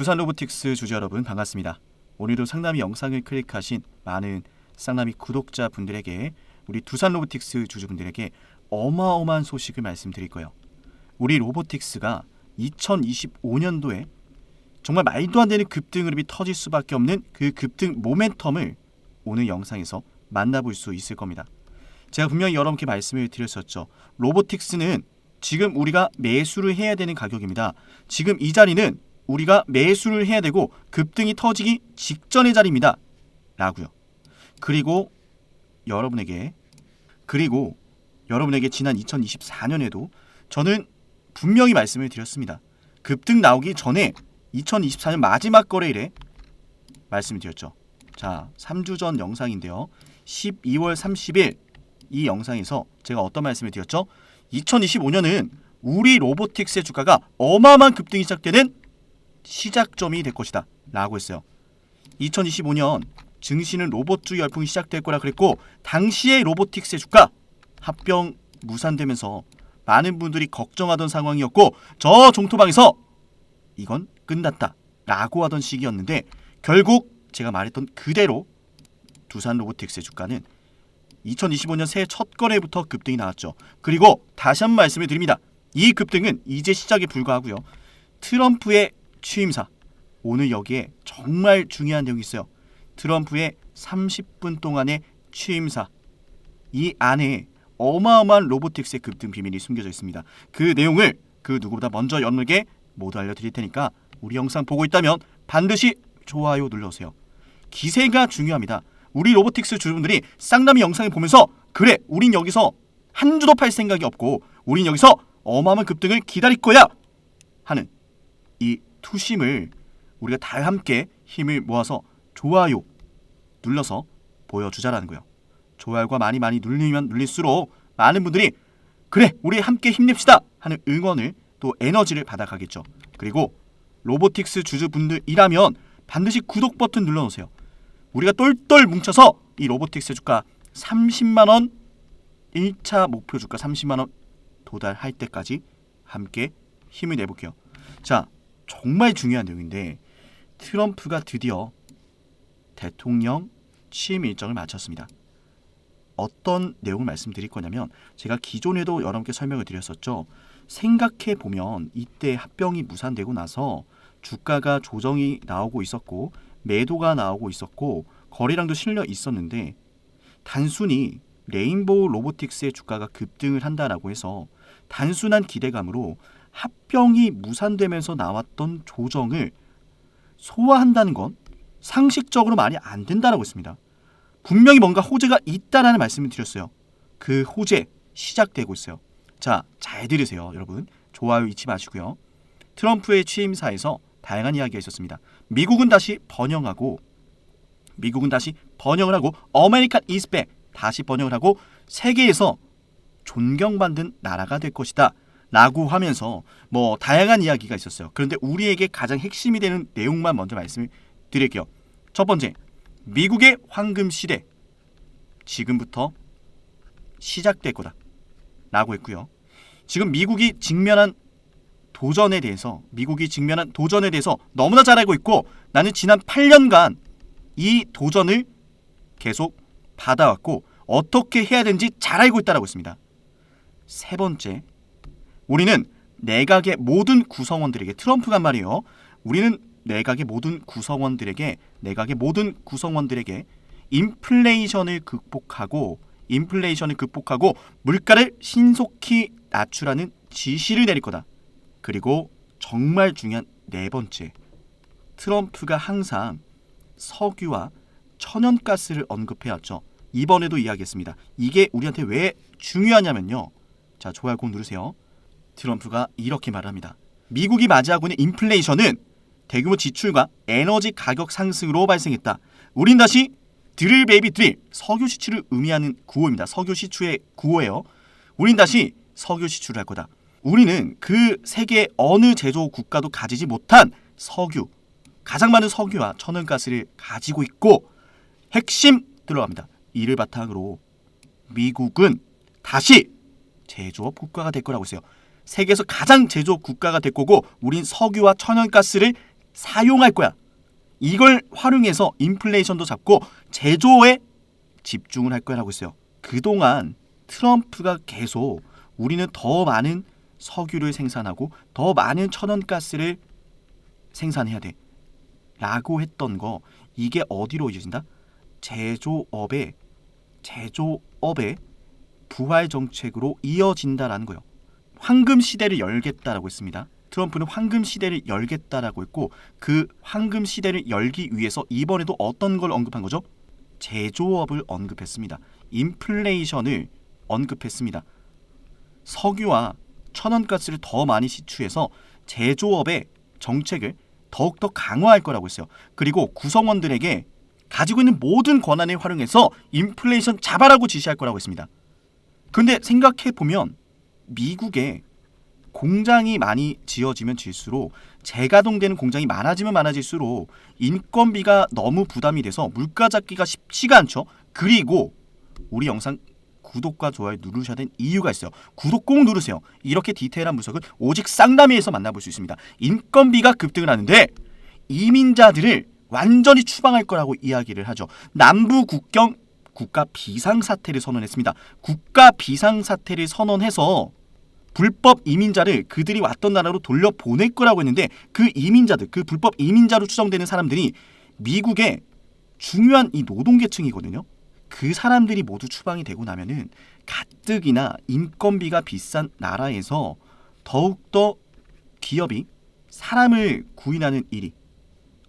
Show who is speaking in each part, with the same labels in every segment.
Speaker 1: 두산 로보틱스 주주 여러분 반갑습니다. 오늘도 상남이 영상을 클릭하신 많은 쌍남이 구독자 분들에게 우리 두산 로보틱스 주주분들에게 어마어마한 소식을 말씀드릴 거예요. 우리 로보틱스가 2025년도에 정말 말도 안 되는 급등 흐름이 터질 수밖에 없는 그 급등 모멘텀을 오늘 영상에서 만나볼 수 있을 겁니다. 제가 분명히 여러분께 말씀을 드렸었죠. 로보틱스는 지금 우리가 매수를 해야 되는 가격입니다. 지금 이 자리는 우리가 매수를 해야 되고 급등이 터지기 직전의 자리입니다. 라고요. 그리고 여러분에게 그리고 여러분에게 지난 2024년에도 저는 분명히 말씀을 드렸습니다. 급등 나오기 전에 2024년 마지막 거래일에 말씀을 드렸죠. 자, 3주 전 영상인데요. 12월 30일 이 영상에서 제가 어떤 말씀을 드렸죠? 2025년은 우리 로보틱스의 주가가 어마어마한 급등이 시작되는 시작점이 될 것이다. 라고 했어요. 2025년 증시는 로봇주 열풍이 시작될 거라 그랬고 당시의 로보틱스의 주가 합병 무산되면서 많은 분들이 걱정하던 상황이었고 저 종토방에서 이건 끝났다 라고 하던 시기였는데 결국 제가 말했던 그대로 두산 로보틱스의 주가는 2025년 새해 첫 거래부터 급등이 나왔죠. 그리고 다시 한 번 말씀을 드립니다. 이 급등은 이제 시작에 불과하고요. 트럼프의 취임사 오늘 여기에 정말 중요한 내용이 있어요. 트럼프의 30분 동안의 취임사 이 안에 어마어마한 로보틱스의 급등 비밀이 숨겨져 있습니다. 그 내용을 그 누구보다 먼저 여러분에게 모두 알려드릴 테니까 우리 영상 보고 있다면 반드시 좋아요 눌러주세요. 기세가 중요합니다. 우리 로보틱스 주주분들이 쌍남이 영상을 보면서 그래 우린 여기서 한 주도 팔 생각이 없고 우린 여기서 어마어마한 급등을 기다릴 거야 하는 이 투심을 우리가 다 함께 힘을 모아서 좋아요 눌러서 보여주자라는 거예요. 좋아요가 많이 많이 눌리면 눌릴수록 많은 분들이 그래 우리 함께 힘냅시다 하는 응원을 또 에너지를 받아가겠죠. 그리고 로보틱스 주주분들이라면 반드시 구독 버튼 눌러놓으세요. 우리가 똘똘 뭉쳐서 이 로보틱스 주가 30만 원 1차 목표 주가 30만 원 도달할 때까지 함께 힘을 내볼게요. 자, 정말 중요한 내용인데 트럼프가 드디어 대통령 취임 일정을 마쳤습니다. 어떤 내용을 말씀드릴 거냐면 제가 기존에도 여러분께 설명을 드렸었죠. 생각해 보면 이때 합병이 무산되고 나서 주가가 조정이 나오고 있었고 매도가 나오고 있었고 거래량도 실려 있었는데 단순히 레인보우 로보틱스의 주가가 급등을 한다라고 해서 단순한 기대감으로 합병이 무산되면서 나왔던 조정을 소화한다는 건 상식적으로 말이 안 된다라고 했습니다. 분명히 뭔가 호재가 있다라는 말씀을 드렸어요. 그 호재 시작되고 있어요. 자, 잘 들으세요, 여러분. 좋아요 잊지 마시고요. 트럼프의 취임사에서 다양한 이야기가 있었습니다. 미국은 다시 번영하고 미국은 다시 번영을 하고 아메리칸 이스백 다시 번영을 하고 세계에서 존경받는 나라가 될 것이다. 라고 하면서 뭐 다양한 이야기가 있었어요. 그런데 우리에게 가장 핵심이 되는 내용만 먼저 말씀을 드릴게요. 첫 번째, 미국의 황금 시대 지금부터 시작될 거다. 라고 했고요. 지금 미국이 직면한 도전에 대해서 미국이 직면한 도전에 대해서 너무나 잘 알고 있고 나는 지난 8년간 이 도전을 계속 받아왔고 어떻게 해야 되는지 잘 알고 있다라고 했습니다. 세 번째, 우리는 내각의 모든 구성원들에게 트럼프가 말이에요. 우리는 내각의 모든 구성원들에게 내각의 모든 구성원들에게 인플레이션을 극복하고 인플레이션을 극복하고 물가를 신속히 낮추라는 지시를 내릴 거다. 그리고 정말 중요한 네 번째. 트럼프가 항상 석유와 천연가스를 언급해 왔죠. 이번에도 이야기했습니다. 이게 우리한테 왜 중요하냐면요. 자, 좋아요 꼭 누르세요. 트럼프가 이렇게 말합니다. 미국이 맞이하고 있는 인플레이션은 대규모 지출과 에너지 가격 상승으로 발생했다. 우린 다시 드릴 베이비 드릴 석유 시추를 의미하는 구호입니다. 석유 시추의 구호예요. 우린 다시 석유 시추를 할 거다. 우리는 그 세계 어느 제조 국가도 가지지 못한 석유, 가장 많은 석유와 천연가스를 가지고 있고 핵심 들어갑니다. 이를 바탕으로 미국은 다시 제조업 국가가 될 거라고 했어요. 세계에서 가장 제조업 국가가 될 거고 우린 석유와 천연가스를 사용할 거야. 이걸 활용해서 인플레이션도 잡고 제조에 집중을 할 거라고 했어요. 그동안 트럼프가 계속 우리는 더 많은 석유를 생산하고 더 많은 천연가스를 생산해야 돼. 라고 했던 거 이게 어디로 이어진다? 제조업의 제조업의 부활 정책으로 이어진다라는 거예요. 황금 시대를 열겠다라고 했습니다. 트럼프는 황금 시대를 열겠다라고 했고 그 황금 시대를 열기 위해서 이번에도 어떤 걸 언급한 거죠? 제조업을 언급했습니다. 인플레이션을 언급했습니다. 석유와 천연가스를 더 많이 시추해서 제조업의 정책을 더욱더 강화할 거라고 했어요. 그리고 구성원들에게 가지고 있는 모든 권한을 활용해서 인플레이션 잡아라고 지시할 거라고 했습니다. 근데 생각해 보면 미국에 공장이 많이 지어지면 질수록 재가동되는 공장이 많아지면 많아질수록 인건비가 너무 부담이 돼서 물가 잡기가 쉽지가 않죠. 그리고 우리 영상 구독과 좋아요 누르셔야 되는 이유가 있어요. 구독 꼭 누르세요. 이렇게 디테일한 분석은 오직 쌍남이에서 만나볼 수 있습니다. 인건비가 급등을 하는데 이민자들을 완전히 추방할 거라고 이야기를 하죠. 남부 국경 국가 비상사태를 선언했습니다. 국가 비상사태를 선언해서 불법 이민자를 그들이 왔던 나라로 돌려 보낼 거라고 했는데 그 이민자들, 그 불법 이민자로 추정되는 사람들이 미국의 중요한 이 노동계층이거든요. 그 사람들이 모두 추방이 되고 나면은 가뜩이나 인건비가 비싼 나라에서 더욱더 기업이 사람을 구인하는 일이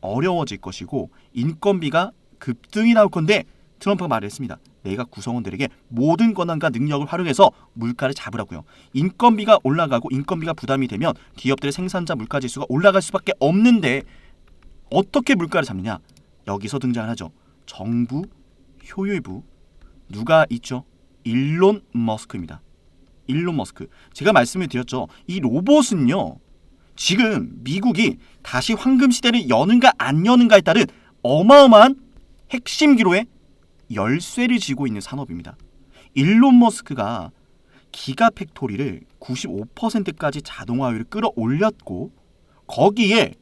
Speaker 1: 어려워질 것이고 인건비가 급등이 나올 건데 트럼프가 말했습니다. 내가 구성원들에게 모든 권한과 능력을 활용해서 물가를 잡으라고요. 인건비가 올라가고 인건비가 부담이 되면 기업들의 생산자 물가 지수가 올라갈 수밖에 없는데 어떻게 물가를 잡느냐? 여기서 등장을 하죠. 정부 효율부 누가 있죠? 일론 머스크입니다. 일론 머스크. 제가 말씀을 드렸죠. 이 로봇은요. 지금 미국이 다시 황금 시대를 여는가 안 여는가에 따른 어마어마한 핵심 기로에 열쇠를 쥐고 있는 산업입니다. 일론 머스크가 기가 팩토리를 95%까지 자동화율을 끌어올렸고 거기에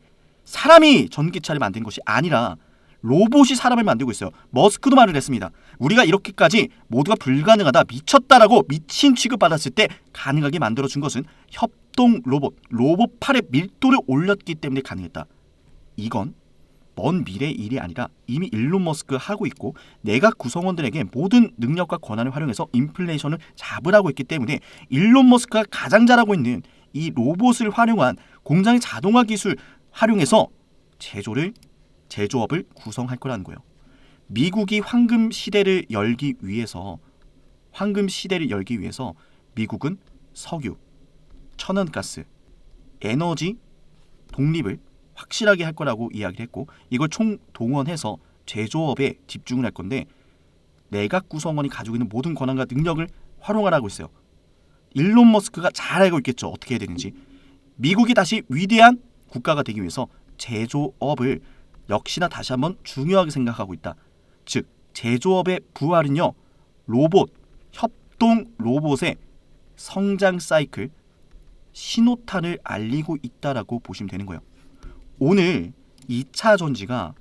Speaker 1: 사람이 전기차를 만든 것이 아니라 로봇이 사람을 만들고 있어요. 머스크도 말을 했습니다. 우리가 이렇게까지 모두가 불가능하다, 미쳤다라고 미친 취급받았을 때 가능하게 만들어준 것은 협동 로봇, 로봇 팔의 밀도를 올렸기 때문에 가능했다. 이건 먼 미래의 일이 아니라 이미 일론 머스크 하고 있고 내각 구성원들에게 모든 능력과 권한을 활용해서 인플레이션을 잡으라고 했기 때문에 일론 머스크가 가장 잘하고 있는 이 로봇을 활용한 공장의 자동화 기술 활용해서 제조를 제조업을 구성할 거라는 거예요. 미국이 황금 시대를 열기 위해서 황금 시대를 열기 위해서 미국은 석유, 천연가스, 에너지 독립을 확실하게 할 거라고 이야기를 했고 이걸 총 동원해서 제조업에 집중을 할 건데 내각 구성원이 가지고 있는 모든 권한과 능력을 활용하라고 했어요. 일론 머스크가 잘 알고 있겠죠. 어떻게 해야 되는지. 미국이 다시 위대한 국가가 되기 위해서 제조업을 역시나 다시 한번 중요하게 생각하고 있다. 즉 제조업의 부활은요. 로봇, 협동 로봇의 성장 사이클 신호탄을 알리고 있다라고 보시면 되는 거예요. 오늘 2차 전지가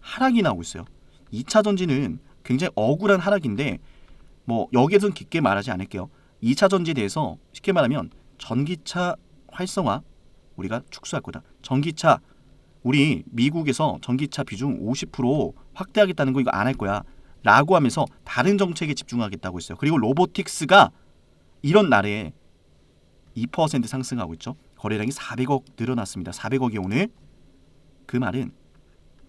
Speaker 1: 하락이 나오고 있어요. 2차 전지는 굉장히 억울한 하락인데 뭐 여기에서는 깊게 말하지 않을게요. 2차 전지에 대해서 쉽게 말하면 전기차 활성화 우리가 축소할 거다. 전기차 우리 미국에서 전기차 비중 50% 확대하겠다는 거 이거 안 할 거야. 라고 하면서 다른 정책에 집중하겠다고 했어요. 그리고 로보틱스가 이런 날에 2% 상승하고 있죠. 거래량이 400억 늘어났습니다. 400억이 오늘 그 말은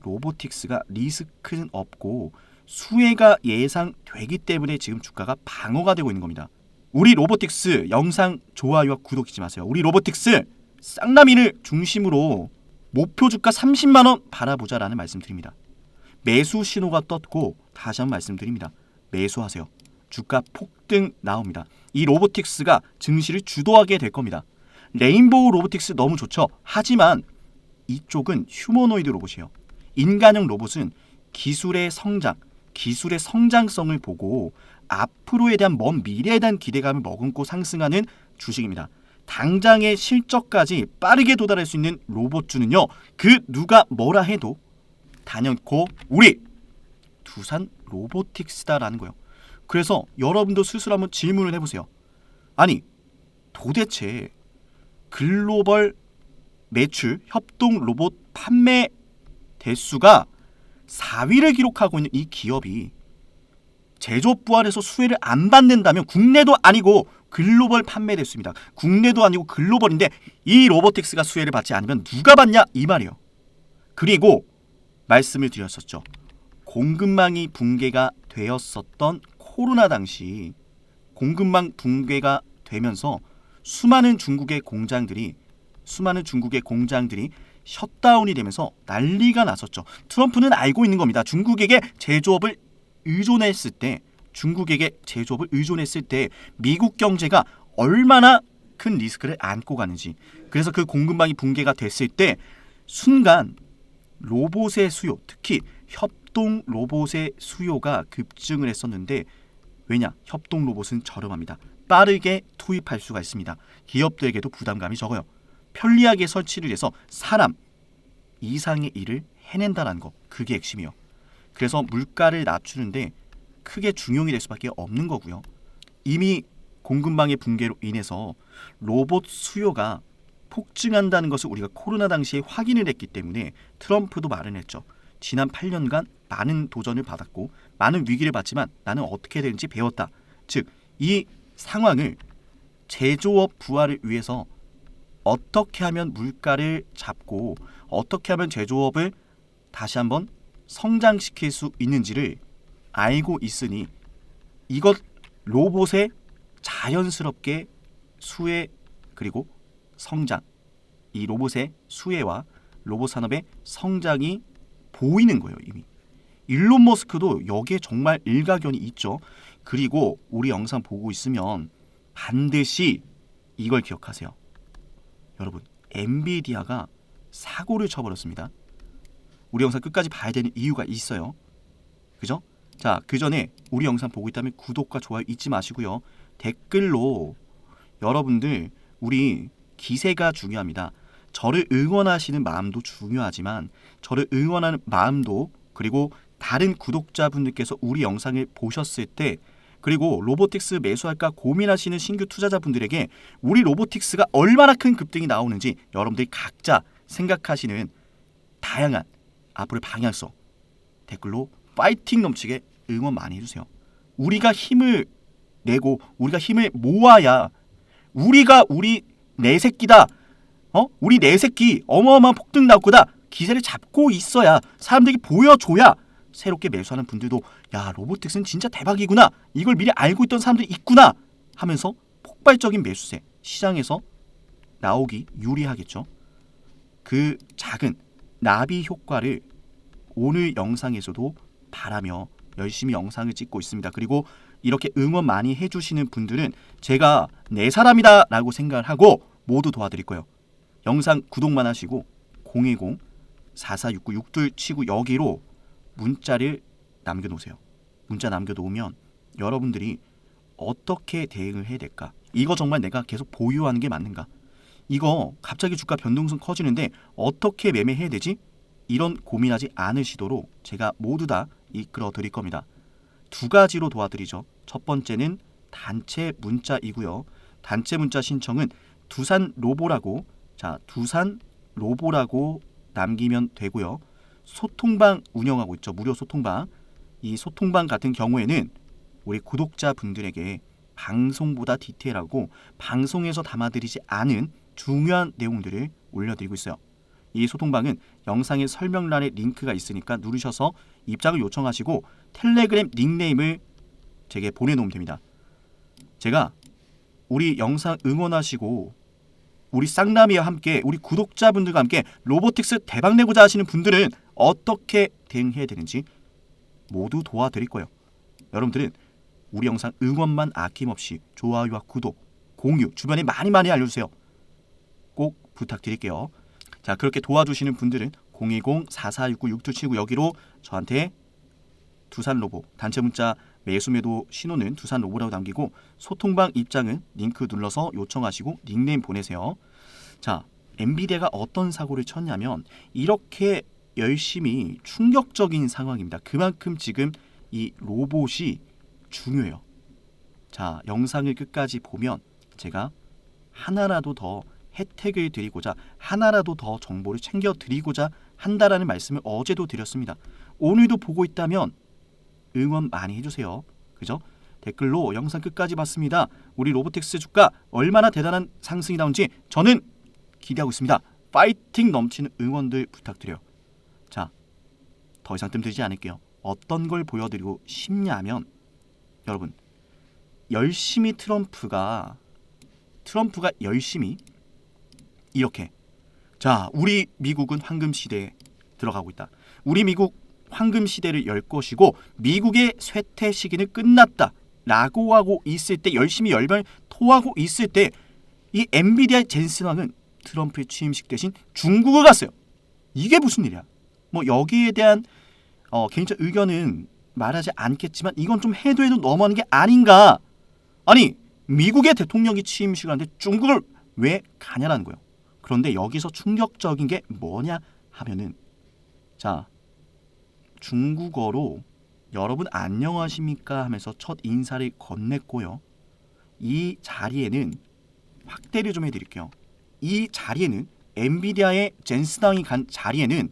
Speaker 1: 로보틱스가 리스크는 없고 수혜가 예상되기 때문에 지금 주가가 방어가 되고 있는 겁니다. 우리 로보틱스 영상 좋아요와 구독 잊지 마세요. 우리 로보틱스 쌍남이를 중심으로 목표 주가 30만 원 바라보자라는 말씀드립니다. 매수 신호가 떴고 다시 한번 말씀드립니다. 매수하세요. 주가 폭등 나옵니다. 이 로보틱스가 증시를 주도하게 될 겁니다. 레인보우 로보틱스 너무 좋죠. 하지만 이쪽은 휴머노이드 로봇이에요. 인간형 로봇은 기술의 성장, 기술의 성장성을 보고 앞으로에 대한 먼 미래에 대한 기대감을 머금고 상승하는 주식입니다. 당장의 실적까지 빠르게 도달할 수 있는 로봇주는요. 그 누가 뭐라 해도 단연코 우리 두산 로보틱스다라는 거예요. 그래서 여러분도 스스로 한번 질문을 해보세요. 아니 도대체 글로벌 매출 협동 로봇 판매 대수가 4위를 기록하고 있는 이 기업이 제조업 부활에서 수혜를 안 받는다면 국내도 아니고 글로벌 판매 대수입니다. 국내도 아니고 글로벌인데 이 로보틱스가 수혜를 받지 않으면 누가 받냐 이 말이에요. 그리고 말씀을 드렸었죠. 공급망이 붕괴가 되었었던 코로나 당시 공급망 붕괴가 되면서 수많은 중국의 공장들이 수많은 중국의 공장들이 셧다운이 되면서 난리가 났었죠. 트럼프는 알고 있는 겁니다. 중국에게 제조업을 의존했을 때 중국에게 제조업을 의존했을 때 미국 경제가 얼마나 큰 리스크를 안고 가는지. 그래서 그 공급망이 붕괴가 됐을 때 순간 로봇의 수요 특히 협동 로봇의 수요가 급증을 했었는데 왜냐? 협동 로봇은 저렴합니다. 빠르게 투입할 수가 있습니다. 기업들에게도 부담감이 적어요 편리하게 설치를 해서 사람 이상의 일을 해낸다는 거 그게 핵심이요 그래서 물가를 낮추는데 크게 중용이 될 수밖에 없는 거고요. 이미 공급망의 붕괴로 인해서 로봇 수요가 폭증한다는 것을 우리가 코로나 당시에 확인을 했기 때문에 트럼프도 말을 했죠. 지난 8년간 많은 도전을 받았고 많은 위기를 봤지만 나는 어떻게 되는지 배웠다. 즉, 이 상황을 제조업 부활을 위해서 어떻게 하면 물가를 잡고 어떻게 하면 제조업을 다시 한번 성장시킬 수 있는지를 알고 있으니 이것 로봇의 자연스럽게 수혜 그리고 성장 이 로봇의 수혜와 로봇 산업의 성장이 보이는 거예요 이미. 일론 머스크도 여기에 정말 일가견이 있죠. 그리고 우리 영상 보고 있으면 반드시 이걸 기억하세요 여러분 엔비디아가 사고를 쳐버렸습니다 우리 영상 끝까지 봐야 되는 이유가 있어요 그죠? 자, 그 전에 우리 영상 보고 있다면 구독과 좋아요 잊지 마시고요. 댓글로 여러분들 우리 기세가 중요합니다. 저를 응원하시는 마음도 중요하지만 저를 응원하는 마음도 그리고 다른 구독자분들께서 우리 영상을 보셨을 때 그리고 로보틱스 매수할까 고민하시는 신규 투자자분들에게 우리 로보틱스가 얼마나 큰 급등이 나오는지 여러분들이 각자 생각하시는 다양한 앞으로의 방향성 댓글로 파이팅 넘치게 응원 많이 해주세요. 우리가 힘을 내고 우리가 힘을 모아야 우리가 우리 내 새끼다. 어? 우리 내 새끼 어마어마한 폭등 나올 거다. 기세를 잡고 있어야 사람들이 보여줘야 새롭게 매수하는 분들도 야 로보틱스는 진짜 대박이구나. 이걸 미리 알고 있던 사람들이 있구나 하면서 폭발적인 매수세 시장에서 나오기 유리하겠죠. 그 작은 나비 효과를 오늘 영상에서도 바라며 열심히 영상을 찍고 있습니다. 그리고 이렇게 응원 많이 해주시는 분들은 제가 내 사람이다 라고 생각을 하고 모두 도와드릴 거예요. 영상 구독만 하시고 010 4469 6279 여기로 문자를 남겨놓으세요. 문자 남겨놓으면 여러분들이 어떻게 대응을 해야 될까? 이거 정말 내가 계속 보유하는 게 맞는가? 이거 갑자기 주가 변동성 커지는데 어떻게 매매해야 되지? 이런 고민하지 않으시도록 제가 모두 다 이끌어 드릴 겁니다. 두 가지로 도와드리죠. 첫 번째는 단체 문자이고요. 단체 문자 신청은 두산 로보라고 자 두산 로보라고 남기면 되고요. 소통방 운영하고 있죠. 무료 소통방. 이 소통방 같은 경우에는 우리 구독자분들에게 방송보다 디테일하고 방송에서 담아드리지 않은 중요한 내용들을 올려드리고 있어요. 이 소통방은 영상의 설명란에 링크가 있으니까 누르셔서 입장을 요청하시고 텔레그램 닉네임을 제게 보내놓으면 됩니다. 제가 우리 영상 응원하시고 우리 쌍남이와 함께 우리 구독자분들과 함께 로보틱스 대박 내고자 하시는 분들은 어떻게 대응해야 되는지 모두 도와드릴 거예요. 여러분들은 우리 영상 응원만 아낌없이 좋아요와 구독, 공유 주변에 많이 많이 알려주세요. 꼭 부탁드릴게요. 자 그렇게 도와주시는 분들은 020-4469-6279 여기로 저한테 두산 로보 단체 문자 매수매도 신호는 두산 로보라고 남기고 소통방 입장은 링크 눌러서 요청하시고 닉네임 보내세요. 자, 엔비디아가 어떤 사고를 쳤냐면 이렇게 열심히 충격적인 상황입니다. 그만큼 지금 이 로봇이 중요해요. 자, 영상을 끝까지 보면 제가 하나라도 더 혜택을 드리고자 하나라도 더 정보를 챙겨 드리고자 한다라는 말씀을 어제도 드렸습니다. 오늘도 보고 있다면 응원 많이 해주세요. 그죠? 댓글로 영상 끝까지 봤습니다. 우리 로보텍스 주가 얼마나 대단한 상승이 나온지 저는 기대하고 있습니다. 파이팅 넘치는 응원들 부탁드려요. 자, 더 이상 뜸들이지 않을게요. 어떤 걸 보여드리고 싶냐면 여러분 열심히 트럼프가 트럼프가 열심히 이렇게 자 우리 미국은 황금 시대에 들어가고 있다. 우리 미국 황금 시대를 열 것이고 미국의 쇠퇴 시기는 끝났다라고 하고 있을 때 열심히 열변 토하고 있을 때 이 엔비디아 젠슨 왕은 트럼프의 취임식 대신 중국을 갔어요. 이게 무슨 일이야? 뭐 여기에 대한 어, 개인적 의견은 말하지 않겠지만 이건 좀 해도 해도 너무하는 게 아닌가? 아니 미국의 대통령이 취임식 하는데 중국을 왜 가냐라는 거예요. 그런데 여기서 충격적인 게 뭐냐 하면은 자 중국어로 여러분 안녕하십니까 하면서 첫 인사를 건넸고요. 이 자리에는 확대를 좀 해드릴게요. 이 자리에는 엔비디아의 젠스당이 간 자리에는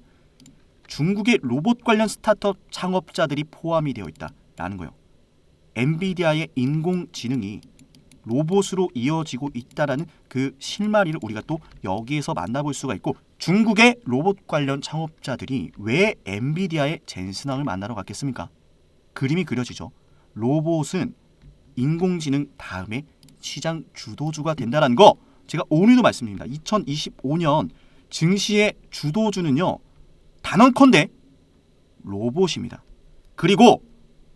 Speaker 1: 중국의 로봇 관련 스타트업 창업자들이 포함이 되어 있다라는 거예요. 엔비디아의 인공지능이 로봇으로 이어지고 있다라는 그 실마리를 우리가 또 여기에서 만나볼 수가 있고 중국의 로봇 관련 창업자들이 왜 엔비디아의 젠슨왕을 만나러 갔겠습니까? 그림이 그려지죠. 로봇은 인공지능 다음에 시장 주도주가 된다는 거 제가 오늘도 말씀드립니다. 2025년 증시의 주도주는요 단언컨대 로봇입니다. 그리고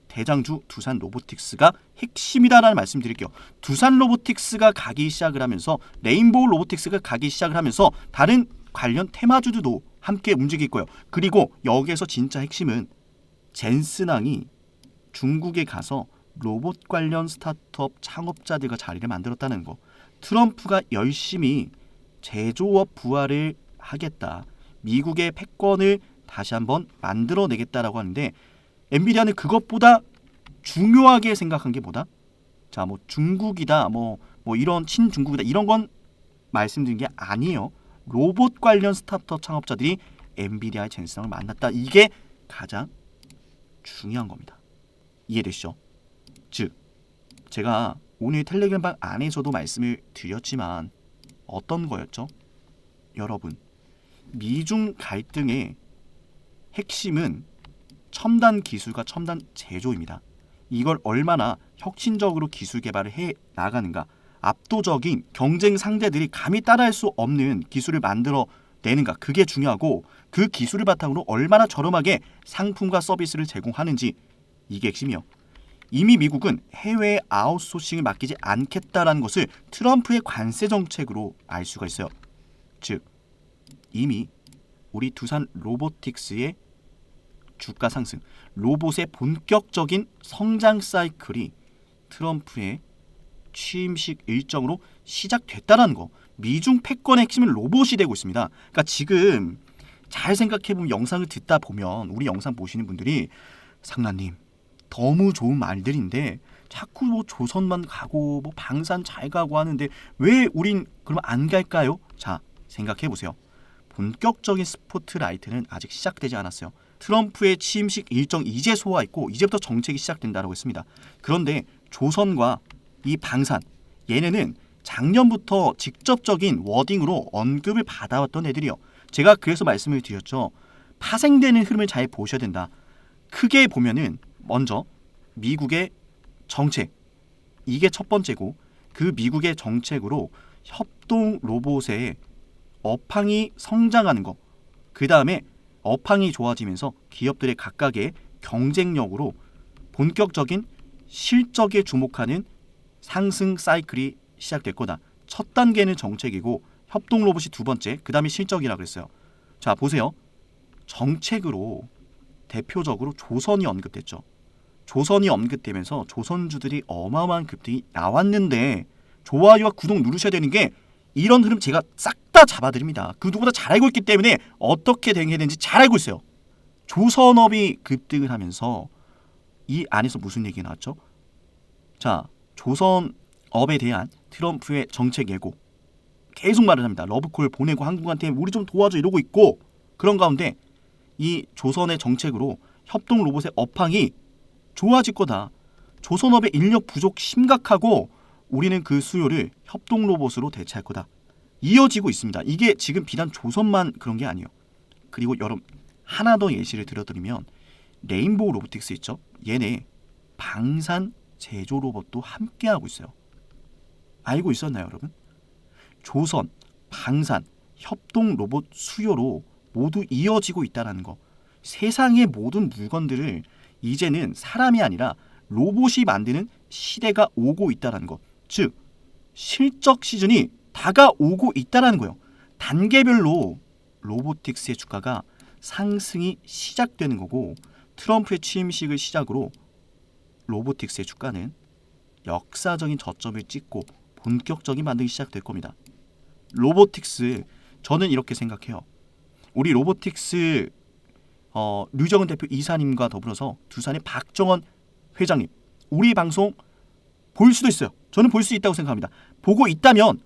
Speaker 1: 대장주 두산 로보틱스가 핵심이다라는 말씀드릴게요. 두산 로보틱스가 가기 시작을 하면서 레인보우 로보틱스가 가기 시작을 하면서 다른 관련 테마주들도 함께 움직일 거예요. 그리고 여기에서 진짜 핵심은 젠슨왕이 중국에 가서 로봇 관련 스타트업 창업자들과 자리를 만들었다는 거. 트럼프가 열심히 제조업 부활을 하겠다. 미국의 패권을 다시 한번 만들어내겠다라고 하는데 엔비디아는 그것보다 중요하게 생각한 게 뭐다? 자, 뭐 중국이다, 뭐, 뭐 이런 친중국이다 이런 건 말씀드린 게 아니에요. 로봇 관련 스타트업 창업자들이 엔비디아의 젠슨을 만났다. 이게 가장 중요한 겁니다. 이해되시죠? 즉, 제가 오늘 텔레그램 방 안에서도 말씀을 드렸지만 어떤 거였죠? 여러분, 미중 갈등의 핵심은 첨단 기술과 첨단 제조입니다. 이걸 얼마나 혁신적으로 기술 개발을 해 나가는가, 압도적인 경쟁 상대들이 감히 따라할 수 없는 기술을 만들어 내는가, 그게 중요하고 그 기술을 바탕으로 얼마나 저렴하게 상품과 서비스를 제공하는지 이게 핵심이요. 이미 미국은 해외 아웃소싱을 맡기지 않겠다라는 것을 트럼프의 관세 정책으로 알 수가 있어요. 즉 이미 우리 두산 로보틱스의 주가 상승, 로봇의 본격적인 성장 사이클이 트럼프의 취임식 일정으로 시작됐다는 거. 미중 패권의 핵심은 로봇이 되고 있습니다. 그러니까 지금 잘 생각해 보면 영상을 듣다 보면 우리 영상 보시는 분들이 상나님 너무 좋은 말들인데 자꾸 뭐 조선만 가고 뭐 방산 잘 가고 하는데 왜 우린 그럼 안 갈까요? 자 생각해 보세요. 본격적인 스포트라이트는 아직 시작되지 않았어요. 트럼프의 취임식 일정 이제 소화했고 이제부터 정책이 시작된다라고 했습니다. 그런데 조선과 이 방산 얘네는 작년부터 직접적인 워딩으로 언급을 받아왔던 애들이요. 제가 그래서 말씀을 드렸죠. 파생되는 흐름을 잘 보셔야 된다. 크게 보면은 먼저 미국의 정책 이게 첫 번째고 그 미국의 정책으로 협동 로봇의 업황이 성장하는 거. 그 다음에 업황이 좋아지면서 기업들의 각각의 경쟁력으로 본격적인 실적에 주목하는 상승 사이클이 시작될 거다. 첫 단계는 정책이고 협동 로봇이 두 번째, 그 다음에 실적이라 그랬어요. 자 보세요. 정책으로 대표적으로 조선이 언급됐죠. 조선이 언급되면서 조선주들이 어마어마한 급등이 나왔는데 좋아요와 구독 누르셔야 되는 게 이런 흐름 제가 싹 다 잡아드립니다. 그 누구보다 잘 알고 있기 때문에 어떻게 대응해야 되는지 잘 알고 있어요. 조선업이 급등을 하면서 이 안에서 무슨 얘기 나왔죠? 자, 조선업에 대한 트럼프의 정책 예고 계속 말을 합니다. 러브콜 보내고 한국한테 우리 좀 도와줘 이러고 있고 그런 가운데 이 조선의 정책으로 협동 로봇의 업황이 좋아질 거다. 조선업의 인력 부족 심각하고 우리는 그 수요를 협동 로봇으로 대체할 거다. 이어지고 있습니다. 이게 지금 비단 조선만 그런 게 아니에요. 그리고 여러분 하나 더 예시를 들어드리면 레인보우 로보틱스 있죠? 얘네 방산 제조 로봇도 함께 하고 있어요. 알고 있었나요, 여러분? 조선, 방산, 협동 로봇 수요로 모두 이어지고 있다라는 거. 세상의 모든 물건들을 이제는 사람이 아니라 로봇이 만드는 시대가 오고 있다라는 거. 즉 실적 시즌이 다가오고 있다라는 거예요. 단계별로 로보틱스의 주가가 상승이 시작되는 거고 트럼프의 취임식을 시작으로 로보틱스의 주가는 역사적인 저점을 찍고 본격적인 반등이 시작될 겁니다. 로보틱스 저는 이렇게 생각해요. 우리 로보틱스 어, 류정은 대표 이사님과 더불어서 두산의 박정원 회장님 우리 방송 볼 수도 있어요. 저는 볼 수 있다고 생각합니다. 보고 있다면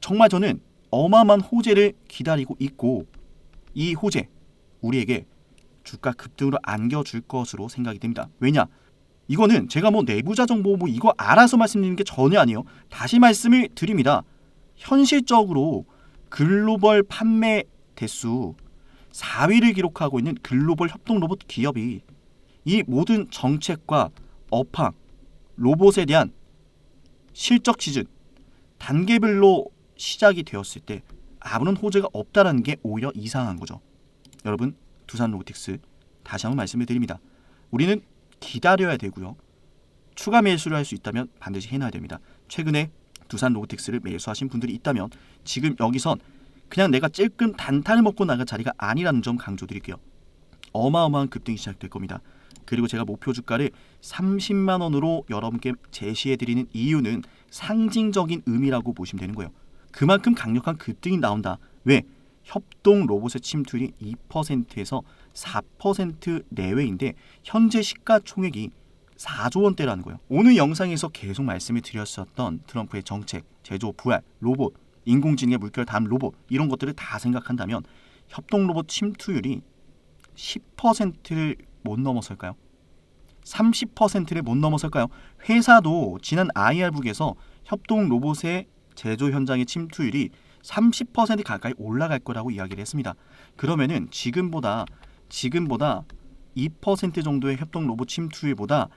Speaker 1: 정말 저는 어마어마한 호재를 기다리고 있고 이 호재 우리에게 주가 급등으로 안겨줄 것으로 생각이 됩니다. 왜냐? 이거는 제가 뭐 내부자 정보 뭐 이거 알아서 말씀드리는 게 전혀 아니에요. 다시 말씀을 드립니다. 현실적으로 글로벌 판매 대수 4위를 기록하고 있는 글로벌 협동 로봇 기업이 이 모든 정책과 업황, 로봇에 대한 실적 시즌 단계별로 시작이 되었을 때 아무런 호재가 없다라는 게 오히려 이상한 거죠. 여러분 두산 로보틱스 다시 한번 말씀을 드립니다. 우리는 기다려야 되고요. 추가 매수를 할 수 있다면 반드시 해놔야 됩니다. 최근에 두산 로보틱스를 매수하신 분들이 있다면 지금 여기선 그냥 내가 찔끔 단타를 먹고 나갈 자리가 아니라는 점 강조드릴게요. 어마어마한 급등이 시작될 겁니다. 그리고 제가 목표 주가를 30만 원으로 여러분께 제시해 드리는 이유는 상징적인 의미라고 보시면 되는 거예요. 그만큼 강력한 급등이 나온다. 왜? 협동 로봇의 침투율이 2%에서 4% 내외인데 현재 시가총액이 4조 원대라는 거예요. 오늘 영상에서 계속 말씀을 드렸었던 트럼프의 정책, 제조 부활, 로봇, 인공지능의 물결 다음 로봇 이런 것들을 다 생각한다면 협동 로봇 침투율이 10%를 못 넘어설까요? 30%를 못 넘어설까요? 회사도 지난 IR북에서 협동 로봇의 제조 현장의 침투율이 30% 가까이 올라갈 거라고 이야기를 했습니다. 그러면은 지금보다 지금보다 2% 정도의 협동 로봇 침투율보다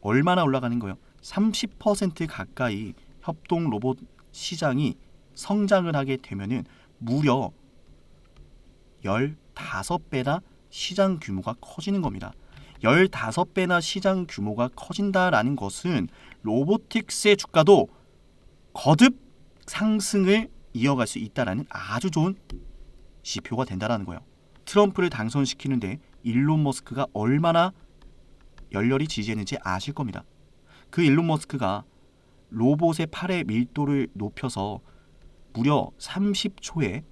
Speaker 1: 얼마나 올라가는 거예요? 30% 가까이 협동 로봇 시장이 성장을 하게 되면은 무려 15배나 시장 규모가 커지는 겁니다. 15배나 시장 규모가 커진다라는 것은 로보틱스의 주가도 거듭 상승을 이어갈 수 있다라는 아주 좋은 지표가 된다라는 거예요. 트럼프를 당선시키는데 일론 머스크가 얼마나 열렬히 지지했는지 아실 겁니다. 그 일론 머스크가 로봇의 팔의 밀도를 높여서 무려 30초에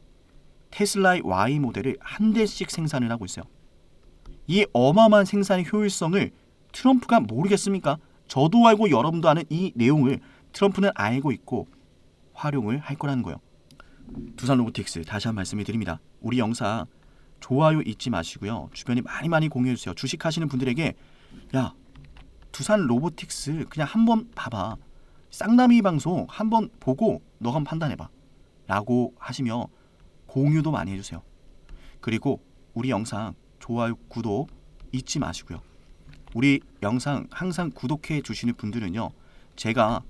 Speaker 1: 테슬라의 Y 모델을 한 대씩 생산을 하고 있어요. 이 어마어마한 생산의 효율성을 트럼프가 모르겠습니까? 저도 알고 여러분도 아는 이 내용을 트럼프는 알고 있고 활용을 할 거라는 거예요. 두산 로보틱스 다시 한번 말씀을 드립니다. 우리 영상 좋아요 잊지 마시고요. 주변에 많이 많이 공유해 주세요. 주식 하시는 분들에게 야 두산 로보틱스 그냥 한번 봐봐. 쌍남이 방송 한번 보고 너가 판단해봐. 라고 하시며 공유도 많이 해주세요. 그리고 우리 영상 좋아요, 구독 잊지 마시고요. 우리 영상 항상 구독해 주시는 분들은요. 제가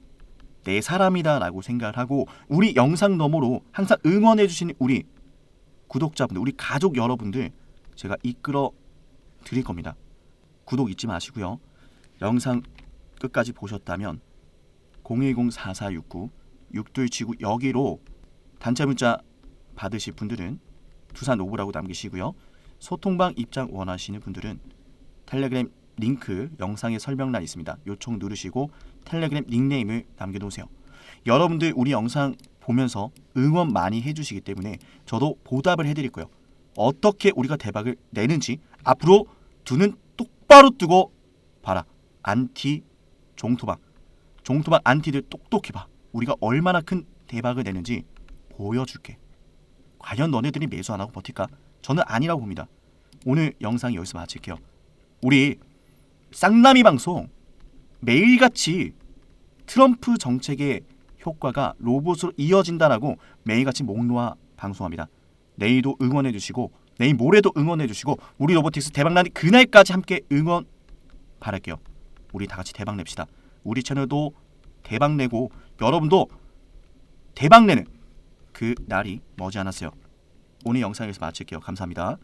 Speaker 1: 내 사람이다라고 생각을 하고 우리 영상 너머로 항상 응원해 주시는 우리 구독자분들, 우리 가족 여러분들 제가 이끌어 드릴 겁니다. 구독 잊지 마시고요. 영상 끝까지 보셨다면 010-4469-6279 여기로 단체 문자 받으실 분들은 두산 오브라고 남기시고요. 소통방 입장 원하시는 분들은 텔레그램 링크 영상의 설명란에 있습니다. 요청 누르시고 텔레그램 닉네임을 남겨놓으세요. 여러분들 우리 영상 보면서 응원 많이 해주시기 때문에 저도 보답을 해드릴 거예요. 어떻게 우리가 대박을 내는지 앞으로 두 눈 똑바로 뜨고 봐라. 안티 종토방. 종토방 안티들 똑똑히 봐. 우리가 얼마나 큰 대박을 내는지 보여줄게. 과연 너네들이 매수 안 하고 버틸까? 저는 아니라고 봅니다. 오늘 영상 여기서 마칠게요. 우리 쌍남이 방송 매일같이 트럼프 정책의 효과가 로봇으로 이어진다라고 매일같이 목놓아 방송합니다. 내일도 응원해 주시고 내일 모레도 응원해 주시고 우리 로보틱스 대박나는 그날까지 함께 응원 바랄게요. 우리 다 같이 대박 냅시다. 우리 채널도 대박 내고 여러분도 대박 내는 그 날이 머지않았어요. 오늘 영상에서 마칠게요. 감사합니다.